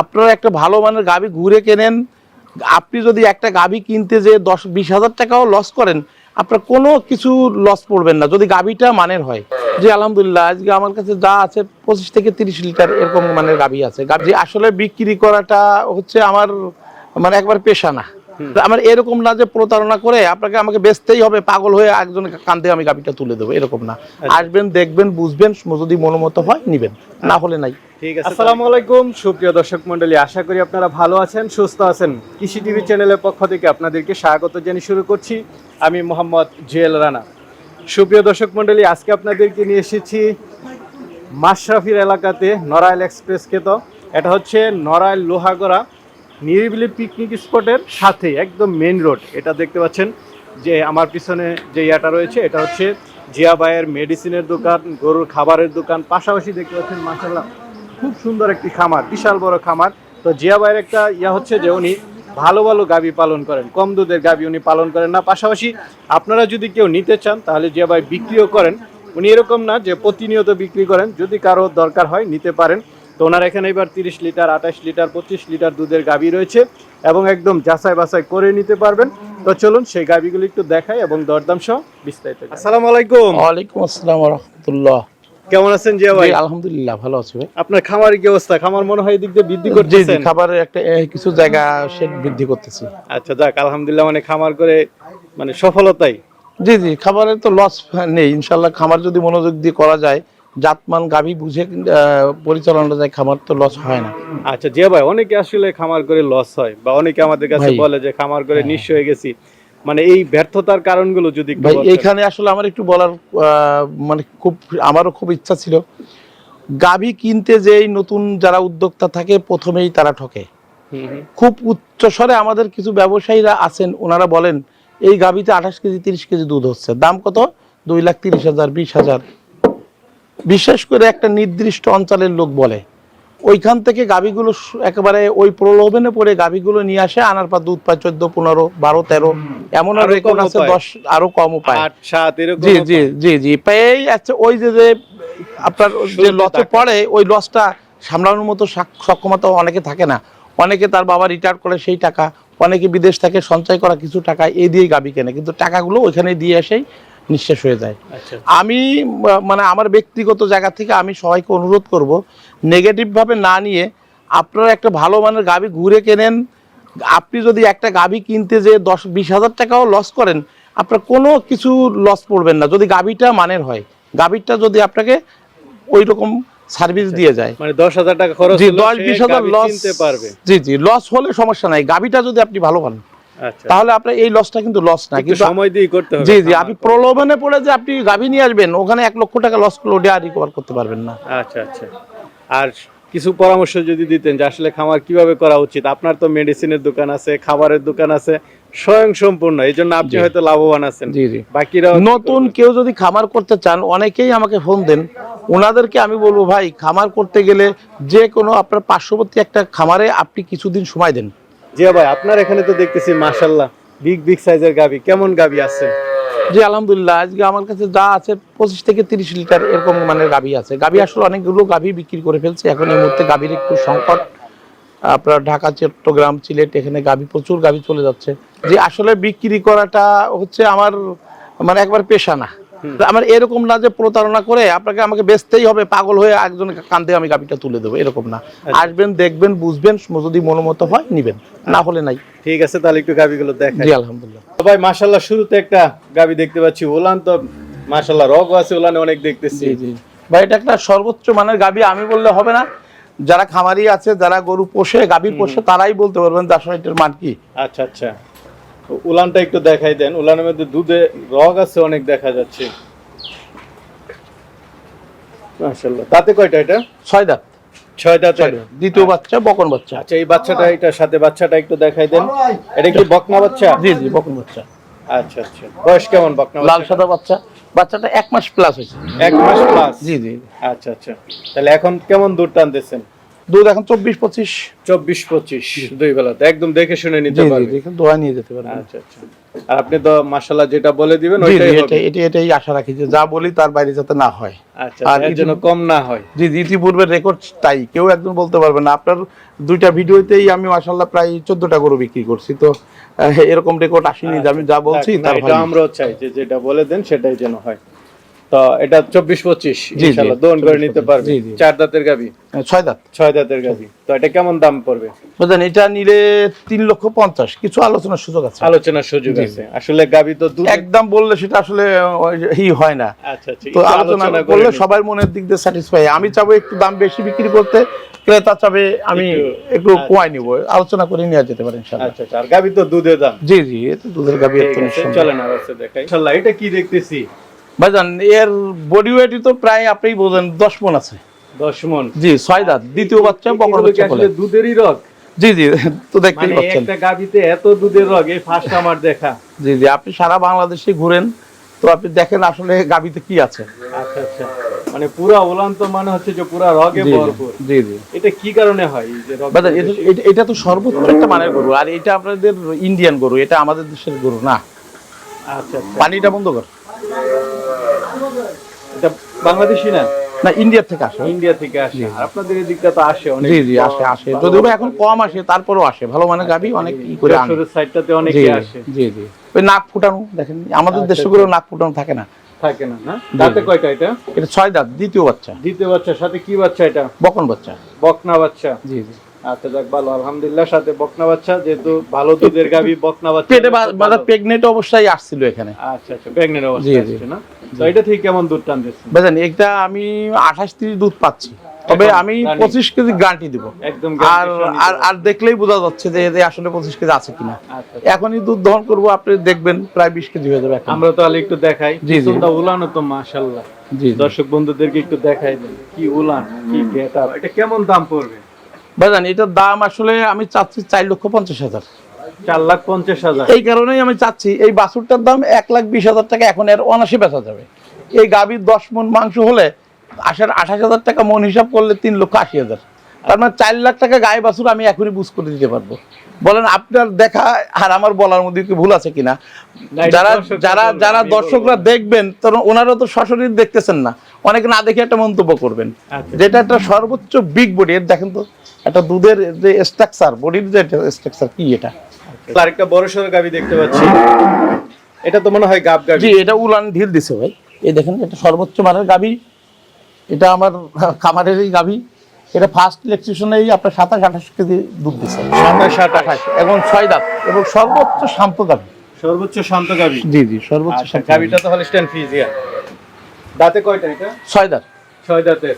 আপনারা একটা ভালো মানের গাভি ঘুরে কেনেন। আপনি যদি একটা গাভি কিনতে যে দশ, বিশ হাজার টাকাও লস করেন, আপনার কোনো কিছু লস পড়বেন না, যদি গাভিটা মানের হয়। যে আলহামদুলিল্লাহ, আজকে আমার কাছে যা আছে, পঁচিশ থেকে তিরিশ লিটার এরকম মানের গাভি আছে। গাভী আসলে বিক্রি করাটা হচ্ছে আমার মানে একবার পেশা না। আমার এরকম না যে প্রতারণা করে আপনাকে আমাকে বেচতেই হবে পাগল হয়ে একজন কান্দে আমি গাভিটা তুলে দেবো এরকম না। আসবেন দেখবেন বুঝবেন যদি মনোমত হয় নিবেন। না হলে নাই। ঠিক আছে। আসসালামু আলাইকুম সুপ্রিয় দর্শক মণ্ডলী আশা করি আপনারা ভালো আছেন সুস্থ আছেন। কৃষি টিভি চ্যানেলের পক্ষ থেকে আপনাদেরকে স্বাগত জানিয়ে শুরু করছি। আমি মোহাম্মদ জুয়েল রানা। সুপ্রিয় দর্শক মণ্ডলী আজকে আপনাদেরকে নিয়ে এসেছি মাশরাফির এলাকাতে নড়াইল এক্সপ্রেস খেত এটা হচ্ছে নড়াইল লোহাগড়া নিরিবিলি পিকনিক স্পটের সাথে একদম মেন রোড এটা দেখতে পাচ্ছেন যে আমার পিছনে যে ইয়াটা রয়েছে, এটা হচ্ছে জিয়া ভাইয়ের মেডিসিনের দোকান, গরুর খাবারের দোকান। পাশাপাশি দেখতে পাচ্ছেন মাসাল্লাহ খুব সুন্দর একটি খামার, বিশাল বড় খামার। তো জিয়া ভাইয়ের একটা ইয়া হচ্ছে যে উনি ভালো ভালো গাবি পালন করেন। কম দুধের গাবি উনি পালন করেন না। পাশাপাশি আপনারা যদি কেউ নিতে চান, তাহলে জিয়া ভাই বিক্রিও করেন। উনি এরকম না যে প্রতিনিয়ত বিক্রি করেন। যদি কারও দরকার হয়, নিতে পারেন। তো ওনার এখানে এবার তিরিশ লিটার আঠাশ লিটার পঁচিশ লিটার দুধের গাবি রয়েছে এবং একদম যাচাই বাছাই করে নিতে পারবেন। তো চলুন সেই গাবিগুলো একটু দেখাই এবং দরদাম সহ বিস্তারিত আসসালামু আলাইকুম। ওয়ালাইকুম আসসালাম রহমতুল্লাহ। কেমন আছেন জিয়া ভাই? আলহামদুলিল্লাহ ভালো আছি ভাই। আপনার খামারের কি অবস্থা? খামার মনে হয় এদিক দিয়ে বৃদ্ধি জি জি করতেছেন? খাবারের একটা কিছু জায়গা সে বৃদ্ধি করতেছি। আচ্ছা যাক আলহামদুলিল্লাহ মানে খামার করে মানে সফলতাই। জি জি খাবারের তো লস নেই। ইনশাল্লাহ খামার যদি মনোযোগ দিয়ে করা যায় জাতমান গাভী বুঝে পরিচালনা যায় খামার তো লস হয় না। আচ্ছা জিয়া ভাই অনেকে আসলে খামার করে লস হয় বা অনেকে আমাদের কাছে হ্যাঁ। বলে যে খামার করে নিঃস্ব হয়ে গেছি। মানে এই ব্যর্থতার কারণগুলো যদি ভাই। এইখানে আসলে আমার একটু বলার মানে খুব আমারও খুব ইচ্ছা ছিল। গাভী কিনতে যেই নতুন যারা উদ্যোক্তা থাকে প্রথমেই তারা ঠকে। খুব উচ্চ স্বরে আমাদের কিছু ব্যবসায়ীরা আছেন ওনারা বলেন এই গাভীতে আঠাশ কেজি তিরিশ কেজি দুধ হচ্ছে। দাম কত? দুই লাখ তিরিশ হাজার বিশ হাজার। বিশেষ করে একটা নির্দিষ্ট অঞ্চলের লোক বলে। ওইখান থেকে গাভীগুলো একেবারে ওই প্রলোভনে পড়ে গাভীগুলো নিয়ে আসে আনার পর দুধ পায় চোদ্দ পনেরো বারো তেরো এমন আরও রেকর্ড আছে দশ আরও কমও পায়। আট সাত এরকম জি জি জি জি পেয়েই আছে ওই যে যে আপনার যে লসে পড়ে ওই লসটা সামলানোর মতো সক্ষমতা অনেকে থাকে না। অনেকে তার বাবা রিটায়ার করে সেই টাকা অনেকে বিদেশ থেকে সঞ্চয় করা কিছু টাকা এই দিয়ে গাবি কেনে। কিন্তু টাকাগুলো ওইখানে দিয়ে এসেই নিঃশেষ হয়ে যায়। আচ্ছা আমি মানে আমার ব্যক্তিগত জায়গা থেকে আমি সবাইকে অনুরোধ করব নেগেটিভভাবে না নিয়ে আপনারা একটা ভালো মানের গাবি ঘুরে কেনেন। আপনি যদি একটা গাবি কিনতে যে দশ বিশ হাজার টাকাও লস করেন আপনার কোনো কিছু লস পড়বেন না। যদি গাবিটা মানের হয় গাবিটা যদি আপনাকে ওই রকম সার্ভিস দিয়ে যায়। মানে দশ হাজার টাকা খরচ জি দশ বিশ হাজার লস জি জি লস হলে সমস্যা নাই। গাবিটা যদি আপনি ভালো পান। আচ্ছা তাহলে আপনার এই লসটা কিন্তু লস না কিন্তু সময় দিয়ে করতে হবে। জি জি আপনি প্রলোভনে পড়ে যে আপনি গাভী নিয়ে আসবেন ওখানে এক লক্ষ টাকা লস করলে ওটা আর রিকভার করতে পারবেন না। আচ্ছা আচ্ছা। আর কিছু পরামর্শ যদি দিতেন যে আসলে খামার কীভাবে করা উচিত? আপনার তো মেডিসিনের দোকান আছে খাবারের দোকান আছে স্বয়ং সম্পূর্ণ এই জন্য আপনি হয়তো লাভবান আছেন। জি জি। বাকিরা নতুন কেউ যদি খামার করতে চান অনেকেই আমাকে ফোন দেন। ওনাদেরকে আমি বলব ভাই খামার করতে গেলে যে কোনো আপনার পার্শ্ববর্তী একটা খামারে আপনি কিছুদিন সময় দেন। জি ভাই, আপনার এখানে তো দেখতেছি মাশাল্লাহ বিগ বিগ সাইজের গাবি কেমন গাবি আছে? জি, আলহামদুলিল্লাহ, আজকে আমার কাছে যা আছে, পঁচিশ থেকে তিরিশ লিটার এরকম মানে গাভী আছে। গাভী আসলে অনেকগুলো গাভী বিক্রি করে ফেলছে। এখন এই মুহূর্তে গাভীর একটু সংকট। আপনার ঢাকা, চট্টগ্রাম, সিলেট, এখানে গাভী, প্রচুর গাভী চলে যাচ্ছে। যে আসলে বিক্রি করাটা হচ্ছে আমার মানে একবার পেশা না। আমার এরকম না যে প্রতারণা করে আপনাকে আমাকে বেচতেই হবে পাগল হয়ে একজন কান্দে আমি গাভীটা তুলে দেবো এরকম না। আসবেন দেখবেন বুঝবেন যদি মনোমত হয় নিবেন না হলে নাই। ঠিক আছে তাহলে একটু গাবিগুলো দেখাই। জি আলহামদুলিল্লাহ। ভাই মাশাল্লাহ শুরুতে একটা গাবি দেখতে পাচ্ছি ওলান তো মাশাল্লাহ রগ আছে ওলানে অনেক দেখতেছি। জি ভাই এটা একটা সর্বোচ্চ মানের গাবি আমি বললে হবে না। যারা খামারি আছে যারা গরু পোষে গাবি পোষে তারাই বলতে পারবেন এটার মান কি আচ্ছা আচ্ছা। উলানটা একটু দেখাই দেন। উলানের মধ্যে দুধে রগ আছে অনেক দেখা যাচ্ছে। তাতে কয়টা এটা? ছয় দাঁত। ছয়। দ্বিতীয় বাচ্চা বকন বাচ্চা। আচ্ছা এই বাচ্চাটা এটার সাথে বাচ্চাটা একটু দেখাই দেন। এটা কি বকনা বাচ্চা? জি জি বকন বাচ্চা। আচ্ছা আচ্ছা। বয়স কেমন বকনা লাল সাদা বাচ্চা। বাচ্চাটা এক মাস প্লাস হয়েছে। এক মাস প্লাস জি জি। আচ্ছা আচ্ছা। তাহলে এখন কেমন দুধ টানতেছেন? দুধ এখন চব্বিশ পঁচিশ। চব্বিশ পঁচিশ দুই বেলাতে। একদম দেখে শুনে নিতে পারবে। দোয়া নিয়ে যেতে আচ্ছা আচ্ছা। আর আপনি তো যেটা বলে দিবেন ওইটাই হবে। এটা এটা এটাই আশা রাখি যে যা বলি তার বাইরে যাতে না হয়। আচ্ছা আর এর জন্য কম না হয়। জি জি, ইতিপূর্বে রেকর্ড তাই কেউ একজন বলতে পারবে না। আপনার দুইটা ভিডিওতেই আমি মাসাল্লাহ প্রায় চোদ্দটা গরু বিক্রি করছি তো এরকম রেকর্ড আসেনি যে আমি যা বলছি আচ্ছা, তার আমরাও চাই যে যেটা বলে দেন সেটাই যেন হয়। তো এটা চব্বিশ পঁচিশ ইনশাল্লাহ দোন করে নিতে পারবে। চার দাঁতের গাবি ছয় দাঁত। ছয় দাঁতের গাবি তো এটা কেমন দাম পড়বে? বুঝলেন এটা নিলে তিন লক্ষ পঞ্চাশ। কিছু আলোচনার সুযোগ আছে। আলোচনার সুযোগ আছে। আসলে গাবি তো একদম বললে সেটা আসলে ই হয় না। আচ্ছা আচ্ছা তো আলোচনা করলে সবার মনের দিক দিয়ে স্যাটিসফাই আমি চাবো একটু দাম বেশি বিক্রি করতে। ক্রেতা চাবে আমি একটু- কোয়াই নিব। আলোচনা করে নেওয়া যেতে পারে আচ্ছা আচ্ছা। আর গাবি তো দুধের দাম। জি জি দুধের। চলেন আর হচ্ছে দেখাই। ইনশাল্লাহ এটা কি দেখতেছি? ভাইজান এর বডি ওয়েটই তো প্রায় আপনি বোঝেন দশ মন আছে। দশ মন। জি ছয় দাঁত দ্বিতীয় বাচ্চা বকর বাচ্চা বলে। দুধেরই রগ? জি জি তো দেখতেই মানে পাচ্ছেন। একটা গাবিতে এত দুধের রগ এই ফার্স্ট আমার দেখা। জি জি আপনি সারা বাংলাদেশে ঘুরেন তো আপনি দেখেন আসলে গাবিতে কি আছে। আচ্ছা আচ্ছা। মানে পুরা ওলান তো মানে হচ্ছে যে পুরা রগে ভরপুর। জি জি। এটা কি কারণে হয় এই যে এটা- তো সর্বোচ্চ একটা মানের গরু আর এটা আপনাদের ইন্ডিয়ান গরু এটা আমাদের দেশের গরু না। আচ্ছা আচ্ছা। পানিটা বন্ধ কর। বাংলাদেশি না? না ইন্ডিয়া থেকে আসে। ইন্ডিয়া থেকে আসে। আর আপনাদের এদিকটা তো আসে অনেক জি জি আসে আসে। যদিও এখন কম আসে তারপরেও আসে। ভালো মানে গাবি অনেক ই করে যশোরের সাইডটাতে অনেকে আসে। জি জি। ওই নাক ফুটানো দেখেন আমাদের দেশগুলো দেশে গুলো নাক ফুটানো থাকে না। থাকে না না? দাঁতে কয়টা এটা? এটা ছয় দাঁত দ্বিতীয় বাচ্চা। দ্বিতীয় বাচ্চা সাথে কি বাচ্চা এটা? বকন বাচ্চা। বকনা বাচ্চা। জি জি। আচ্ছা যাক ভালো আলহামদুলিল্লাহ সাথে বকনা বাচ্চা যেহেতু ভালো দুধের গাবি বকনা বাচ্চা পেটে বাজার প্রেগনেন্ট অবস্থায় আসছিল এখানে। আচ্ছা আচ্ছা প্রেগনেন্ট অবস্থায় না? তো এটা থেকে কেমন দুধ টানতেছে? বুঝলেন এটা আমি আঠাশ তিরিশ দুধ পাচ্ছি। তবে আমি running। পঁচিশ কেজি গ্যারান্টি দিব। একদম আর আর আর দেখলেই বোঝা যাচ্ছে যে এতে আসলে পঁচিশ কেজি আছে কিনা। আচ্ছা এখনই দুধ দহন করব আপনি দেখবেন প্রায় বিশ কেজি হয়ে যাবে এখন। আমরা তাহলে একটু দেখাই। জি। উলানো তো মাশাআল্লাহ। দর্শক বন্ধুদেরকে একটু দেখাই দেন। কি উলান কি গেট এটা কেমন দাম পড়বে? এটার দাম আসলে আমি চাচ্ছি চার লক্ষ পঞ্চাশ হাজার। চার লাখ পঞ্চাশ হাজার। এই কারণেই আমি চাচ্ছি এই বাছুরটার দাম এক লাখ বিশ হাজার টাকা এখন এর বেচা যাবে। এই গাভীর দশ মন মাংস হলে আসার আঠাশ হাজার টাকা মন হিসাব করলে তিন লক্ষ আশি হাজার। তার মানে চার লাখ টাকা গায়ে বাছুর আমি এখনই বুঝ করে দিতে পারব। বলেন আপনার দেখা আর আমার বলার মধ্যে কি ভুল আছে কিনা? যারা যারা যারা দর্শকরা দেখবেন তখন ওনারা তো সশরীর দেখতেছেন না। অনেকে না দেখে একটা মন্তব্য করবেন। আচ্ছা। যেটা একটা সর্বোচ্চ বিগ বডি এর দেখেন তো। একটা দুধের যে স্ট্রাকচার বডির যে স্ট্রাকচার কি এটা? আরেকটা বড় সড়ো গাবি দেখতে পাচ্ছি। এটা তো মনে হয় গাব গাবি। জি এটা উলান ঢিল দিছে ভাই। এই দেখেন এটা সর্বোচ্চ মানের গাবি। এটা আমার খামারেরই গাবি। এটা ফার্স্ট ইলেকট্রিশনেই আপনার সাতাশ আঠাশ কেজি দুধ দিচ্ছে সাতাশ আঠাশ। এবং ছয় দাঁত এবং সর্বোচ্চ শান্ত গাবি। সর্বোচ্চ শান্ত গাবি। জি জি সর্বোচ্চ আচ্ছা গাবিটা তো হলস্টেন ফিজিয়া দাঁতে কয়টা এটা? ছয় দাঁত। ছয় দাঁতের।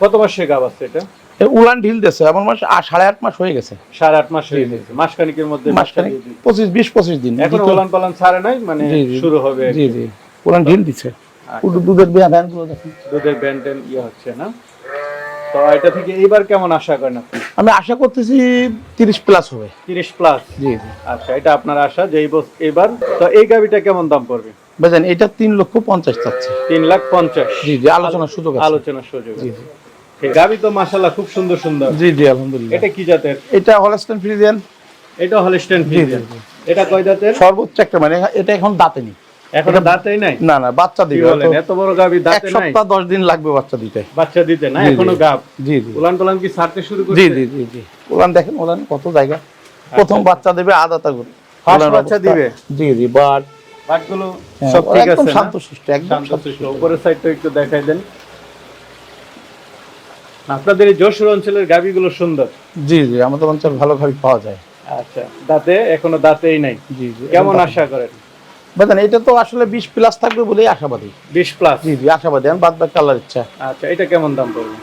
কত মাসে গাব আছে এটা? উলান ঢিল দিচ্ছে এমন মাস সাড়ে আট মাস হয়ে গেছে। সাড়ে আট মাস হয়ে গেছে মাসখানিকের মধ্যে মাসখানে বাচ্চা দিয়ে দিবে। পঁচিশ বিশ পঁচিশ দিন। এখন ওলান পালান ছাড়ে নাই মানে। শুরু হবে জি জি। উলান ঢিল দিচ্ছে দুধের ভ্যানগুলো দেখেন। দুধের ব্যান্ডেন ইয়ে হচ্ছে না। তো এটা থেকে এইবার কেমন আশা করেন আপনি? আমি আশা করতেছি তিরিশ প্লাস হবে। তিরিশ প্লাস জি জি। আচ্ছা এটা আপনার আশা যে এই বস- এবার তো এই গাবিটা কেমন দাম পড়বে? বুঝলেন এটা তিন লক্ষ পঞ্চাশ চাচ্ছে। তিন লাখ পঞ্চাশ। জি জি আলোচনার সুযোগ আলোচনার সুযোগ জি জি। গাবি তো খুব সুন্দর সুন্দর। জি জি আলহামদুলিল্লাহ। এটা কি জাতের? এটা হলস্টেন ফ্রিজিয়ান এটা হলস্টেন ফ্রিজিয়ান এটা কয় দাঁতের সর্বোচ্চ একটা মানে এটা এখন দাঁতে নেই। এখনও দাঁতেই নাই? না না বাচ্চা দিবে। এত বড় গাবি দাঁতে নাই? সপ্তাহ দশ দিন লাগবে বাচ্চা দিতে। বাচ্চা দিতে না। এখনও গাব? জি জি। উলান পালান কি ছাড়তে শুরু জি করছে? জি জি জি। ওলান দেখেন ওলান কত জায়গা। প্রথম বাচ্চা দেবে আদা তাগুর First বাচ্চা দিবে? জি জি বাট। বাটগুলো হ্যাঁ, সব ঠিক আছে শান্ত একদম শান্ত শান্ত উপরের সাইডটা একটু দেখাই দেন। আপনাদের এই যশোর অঞ্চলের গাবিগুলো সুন্দর। জি জি আমাদের অঞ্চল ভালো ভাবে পাওয়া যায়। আচ্ছা দাঁতে এখনও দাঁতেই নাই। জি জি কেমন আশা করেন? বুঝলেন এটা তো আসলে বিশ প্লাস থাকবে বলেই আশাবাদী। বিশ প্লাস জি জি আশাবাদী আমি বাদ বাদ কালার ইচ্ছা। আচ্ছা এটা কেমন দাম পড়বে?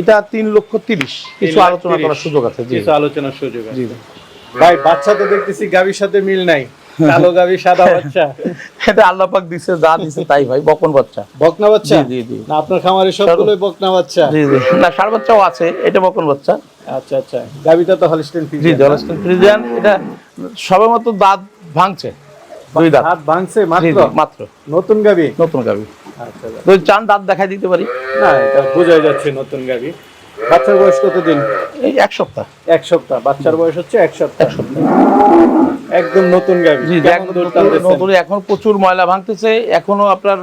এটা তিন লক্ষ তিরিশ। কিছু আলোচনা করার সুযোগ আছে জি কিছু আলোচনার সুযোগ আছে। জি ভাই বাচ্চা তো দেখতেছি গাবির সাথে মিল নাই। কালো গাবি সাদা বাচ্চা। এটা আল্লাহ পাক দিছে যা দিছে তাই ভাই বকন বাচ্চা। বকনা বাচ্চা? জি জি জি। না আপনার খামারে সবগুলোই বকনা বাচ্চা? জি জি। না ষাড় বাচ্চাও আছে এটা বকন বাচ্চা। আচ্ছা আচ্ছা। গাবিটা তো হলস্টেন জি ফিজিয়ান জলস্টন ফ্রিজিয়ান এটা সবেমাত্র দাঁত ভাঙছে দুই দাঁত। হাত ভাঙছে জি মাত্র? মাত্র। নতুন গাবি? নতুন গাবি। আচ্ছা আচ্ছা। দুই চান দাঁত দেখাই দিতে পারি? না এটা বোঝাই যাচ্ছে নতুন গাবি। বাচ্চার বয়স কতদিন? এই এক সপ্তাহ। এক সপ্তাহ। বাচ্চার বয়স হচ্ছে এক সপ্তাহ। এক সপ্তাহ। একদম নতুন দুধ নতুন- এখন প্রচুর ময়লা ভাঙতেছে এখনও আপনার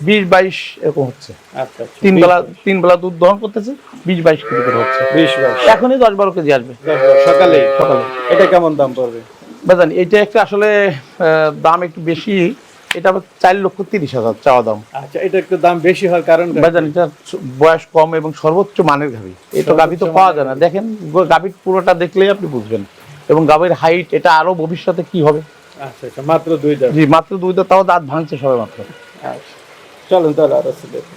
বিশ বাইশ এরকম হচ্ছে। আচ্ছা আচ্ছা। তিন বেলা তিন বেলা দুধ দহন করতেছে বিশ বাইশ কেজি করে হচ্ছে। বিশ বাইশ। এখনই দশ বারো কেজি আসবে। সকালে? সকালে। এটা কেমন দাম পড়বে? বেজান এটা একটা আসলে দাম একটু বেশি এটা চার লক্ষ তিরিশ হাজার চাওয়া দাম। আচ্ছা এটা একটু দাম বেশি হওয়ার কারণ বেজান এটা বয়স কম এবং সর্বোচ্চ মানের গাভী তো গাভী তো পাওয়া যায় না। দেখেন গাভীর পুরোটা দেখলেই আপনি বুঝবেন। এবং গাভীর হাইট এটা আরও ভবিষ্যতে কি হবে? আচ্ছা আচ্ছা মাত্র দুই দাম জি মাত্র দুই দাঁত তাও দাঁত ভাঙছে সবে মাত্র। চলুন তাহলে আরও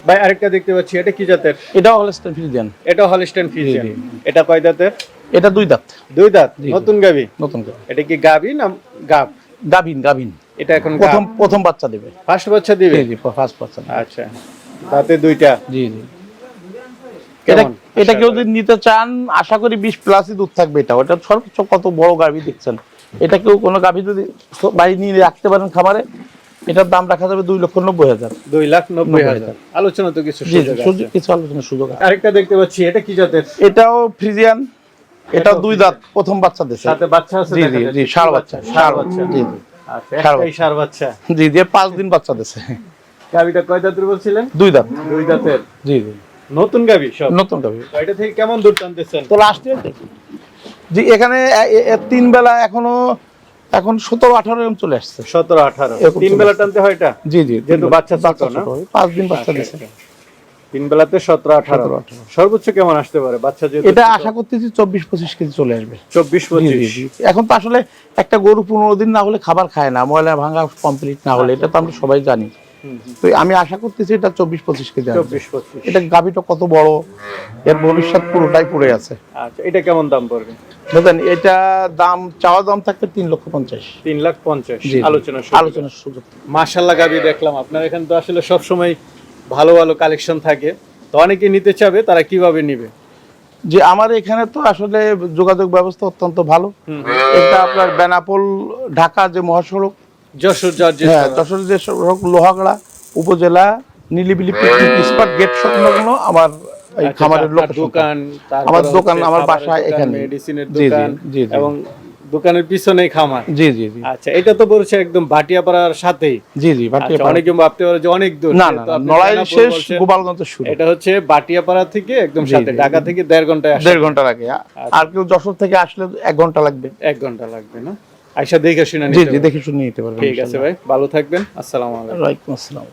ভাই আরেকটা দেখতে পাচ্ছি এটা কি জাতের? এটাও হলে ফ্রিজিয়ান এটা হলস্টেন ফিজিয়ান জি, এটা কয় দাঁতের? এটা দুই দাঁত। দুই দাঁত। নতুন গাবি নতুন এটা কি গাবি না গাব গাভিন গাভিন। এটা এখন প্রথম প্রথম বাচ্চা দেবে। ফার্স্ট বাচ্চা দিবে? জি ফার্স্ট বাচ্চা আচ্ছা তাতে দুইটা। জি জি। এটা? এটা কেউ যদি নিতে চান আশা করি বিশ প্লাসই দুধ থাকবে এটা। ওটা সর্বোচ্চ কত বড় গাভী দেখছেন? এটা কেউ কোনো গাভী যদি বাড়ি নিয়ে রাখতে পারেন খামারে এটার দাম রাখা যাবে দুই লক্ষ নব্বই হাজার। দুই লাখ নব্বই হাজার। আলোচনা তো কিছু জি সুযোগ কিছু আলোচনার সুযোগ আরেকটা দেখতে পাচ্ছি এটা কি জাতের? এটাও ফ্রিজিয়ান এটাও দুই দাঁত প্রথম বাচ্চা দিছে সাথে বাচ্চা আছে জি জি বাচ্চা ষাঁড় বাচ্চা। জি জি আচ্ছা ষাঁড় বাচ্চা। জি দিয়ে পাঁচ দিন বাচ্চা গাবিটা কয় দাঁতের বলছিলেন দুই দাঁত। দুই দাঁতের। জি জি। নতুন গাবি সব। নতুন তো এটা থেকে কেমন দুধ টানতেছেন? তো লাস্ট জি এখানে এ- এ- এ তিন বেলা এখনও এখন সতেরো আঠারো এরকম চলে আসছে। সতেরো আঠারো। তিন বেলা টানতে হয় এটা? জি জি যেহেতু বাচ্চা না? পাঁচ দিন বাচ্চা দিছে আচ্ছা। তিন বেলাতে সতেরো আঠারো। সর্বোচ্চ কেমন আসতে পারে? বাচ্চা যেহেতু এটা আশা করতেছি চব্বিশ পঁচিশ কেজি চলে আসবে। চব্বিশ জি, জি, পঁচিশ। জি। এখন তো আসলে একটা গরু পনেরো দিন না হলে খাবার খায় না। ময়লা ভাঙা কমপ্লিট না হলে এটা তো আমরা সবাই জানি। তো আমি আশা করতেছি এটা চব্বিশ পঁচিশ কেজি চব্বিশ পঁচিশ। এটা গাভিটা কত বড় এর ভবিষ্যৎ পুরোটাই পড়ে আছে। আচ্ছা এটা কেমন দাম পড়বে? বুঝলেন এটা দাম চাওয়া দাম থাকতে তিন লক্ষ পঞ্চাশ। তিন লাখ পঞ্চাশ। আলোচনা আলোচনার সুযোগ। মার্শাল্লাহ গাবি দেখলাম আপনার এখানে তো আসলে সব সময় ভালো ভালো কালেকশন থাকে। তো অনেকে নিতে চাবে তারা কীভাবে নিবে? যে আমার এখানে তো আসলে যোগাযোগ ব্যবস্থা অত্যন্ত ভালো। এটা আপনার বেনাপোল ঢাকা যে মহাসড়ক যশোর হ্যাঁ যশোর লোহাগড়া উপজেলা নীলিবিলি পিকনিক স্পট গেট সংলগ্ন আমার এই আচ্ছা, খামারের দোকান আমার দোকান, আমার বাসা এখানে। মেডিসিনের দোকান জি, জি। এবং দোকানের পিছনেই খামার। জি জি জি। আচ্ছা এটা তো বলছে একদম ভাটিয়াপাড়ার সাথেই। জি জি আচ্ছা অনেকে ভাবতে পারে যে অনেক দূর না নড়াইল শেষ বলছেন, গোপালগঞ্জের শুরু। এটা হচ্ছে বাটিয়াপাড়া থেকে একদম সাথে ঢাকা থেকে দেড় ঘন্টায় দেড় ঘণ্টা লাগে আর কেউ যশোর থেকে আসলে এক ঘণ্টা লাগবে। এক ঘণ্টা লাগবে না? আইসা দেখে শুনে নিতে জি। দেখে শুনে নিতে পারবেন ঠিক আছে ভাই ভালো থাকবেন। আসসালামু আলাইকুম। আসসালাম।